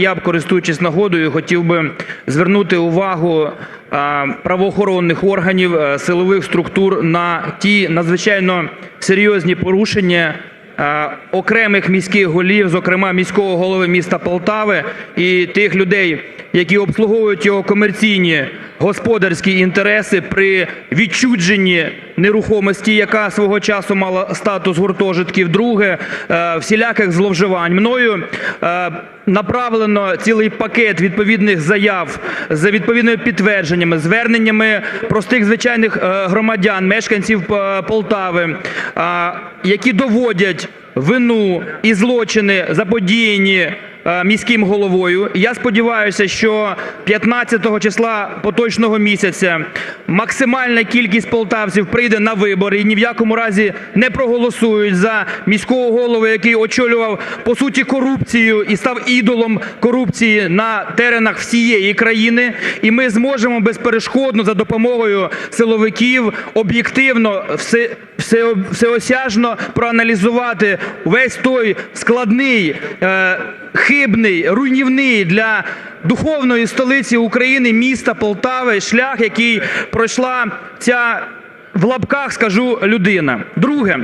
Я б, користуючись нагодою, хотів би звернути увагу правоохоронних органів, е, силових структур на ті надзвичайно серйозні порушення окремих міських голів, зокрема міського голови міста Полтави і тих людей, які обслуговують його комерційні господарські інтереси при відчудженні нерухомості, яка свого часу мала статус гуртожитків. Друге, е, всіляких зловживань. Мною е, направлено цілий пакет відповідних заяв з відповідними підтвердженнями, зверненнями простих звичайних е, громадян, мешканців Полтави, які доводять вину і злочини заподіяні міським головою. Я сподіваюся, що 15 числа поточного місяця максимальна кількість полтавців прийде на вибори і ні в якому разі не проголосують за міського голову, який очолював по суті корупцію і став ідолом корупції на теренах всієї країни. І ми зможемо безперешкодно за допомогою силовиків об'єктивно все, все, всеосяжно проаналізувати весь той складний, е, хибний, руйнівний для духовної столиці України, міста Полтави, шлях, який пройшла ця в лапках скажу людина. Друге.